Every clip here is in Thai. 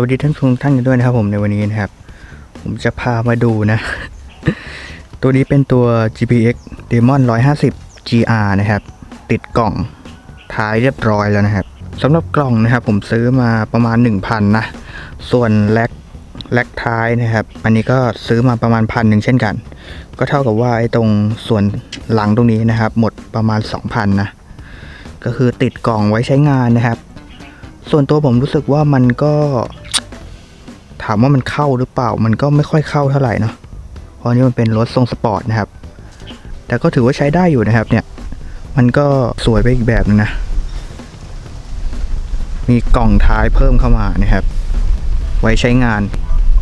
วัสดีท่านผู้ชมท่านกันด้วยนะครับผมในวันนี้นะครับ ผมจะพามาดูนะ ตัวนี้เป็นตัว GPX Demon 150 GR นะครับ ติดกล่องท้ายเรียบร้อยแล้วนะครับสำหรับกล่องนะครับ ผมซื้อมาประมาณ 1,000นะส่วนแล็กแล็กท้ายนะครับ อันนี้ก็ซื้อมาประมาณพันหนึ่งเช่นกัน ก็เท่ากับว่าไอ้ตรงส่วนหลังตรงนี้นะครับ หมดประมาณ 2,000นะก็คือติดกล่องไว้ใช้งานนะครับ ส่วนตัวผมรู้สึกว่ามันก็ ถามว่ามันเข้าหรือเปล่า มันก็ไม่ค่อยเข้าเท่าไหร่เนาะเพราะนี่มันเป็นรถทรงสปอร์ตนะครับ แต่ก็ถือว่าใช้ได้อยู่นะครับ เนี่ย มันก็สวยไปอีกแบบนึงนะ มีกล่องท้ายเพิ่มเข้ามานะครับ ไว้ใช้งาน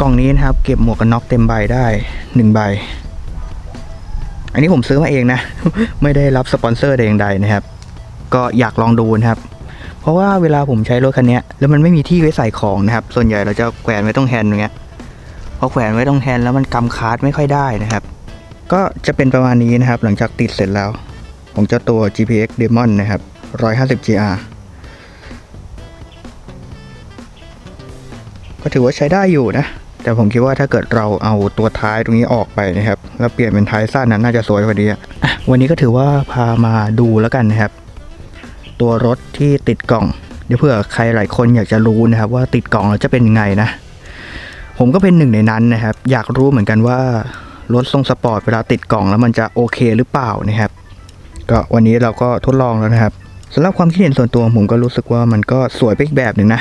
กล่องนี้นะครับ เก็บหมวกกันน็อกเต็มใบได้หนึ่งใบ อันนี้ผมซื้อมาเองนะ ไม่ได้รับสปอนเซอร์ใดๆนะครับ ก็อยากลองดูนะครับ เพราะว่าเวลาผมใช้รถคันนี้แล้วมันไม่มีที่ไว้ใส่ของนะครับ ส่วนใหญ่เราจะแขวนไว้ตรงแฮนด์อย่างเงี้ยพอแขวนไว้ตรงแฮนด์แล้วมันกำคาร์ดไม่ค่อยได้นะครับ ก็จะเป็นประมาณนี้นะครับ หลังจากติดเสร็จแล้วของเจ้าตัว GPX Demon นะครับ 150 GR ก็ถือว่าใช้ได้อยู่นะ แต่ผมคิดว่าถ้าเกิดเราเอาตัวท้ายตรงนี้ออกไปนะครับ แล้วเปลี่ยนเป็นท้ายสั้นนั้นน่าจะสวยกว่านี้อะวันนี้ก็ถือว่าพามาดูแล้วกันนะครับ ตัวรถที่ติดกล่อง เดี๋ยวเผื่อใครหลายคนอยากจะรู้นะครับ ว่าติดกล่องแล้วจะเป็นยังไงนะ ผมก็เป็นหนึ่งในนั้นนะครับ อยากรู้เหมือนกันว่ารถทรงสปอร์ตเวลาติดกล่องแล้วมันจะโอเคหรือเปล่านะครับ ก็วันนี้เราก็ทดลองแล้วนะครับสำหรับความคิดเห็นส่วนตัวผมก็รู้สึกว่ามันก็สวยไปอีกแบบหนึ่งนะ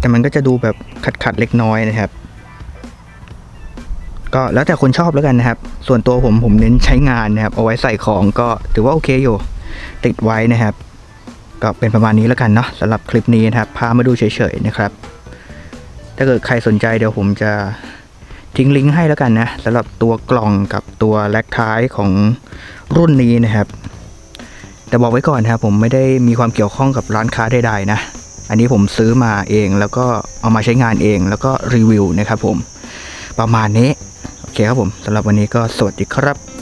แต่มันก็จะดูแบบขัดๆเล็กน้อยนะครับ ก็แล้วแต่คนชอบแล้วกันนะครับ ส่วนตัวผมผมเน้นใช้งานนะครับ เอาไว้ใส่ของก็ถือว่าโอเคอยู่ ติดไว้นะครับ ก็เป็นประมาณนี้แล้วกันเนาะสำหรับคลิปนี้นะครับพามาดูเฉยๆนะครับ ถ้าเกิดใครสนใจเดี๋ยวผมจะทิ้งลิงก์ให้แล้วกันนะสำหรับตัวกล่องกับตัวแล็กท้ายของรุ่นนี้นะครับ แต่บอกไว้ก่อนนะครับผมไม่ได้มีความเกี่ยวข้องกับร้านค้าใดๆนะ อันนี้ผมซื้อมาเองแล้วก็เอามาใช้งานเองแล้วก็รีวิวนะครับผมประมาณนี้โอเคครับผมสำหรับวันนี้ก็สวัสดีครับ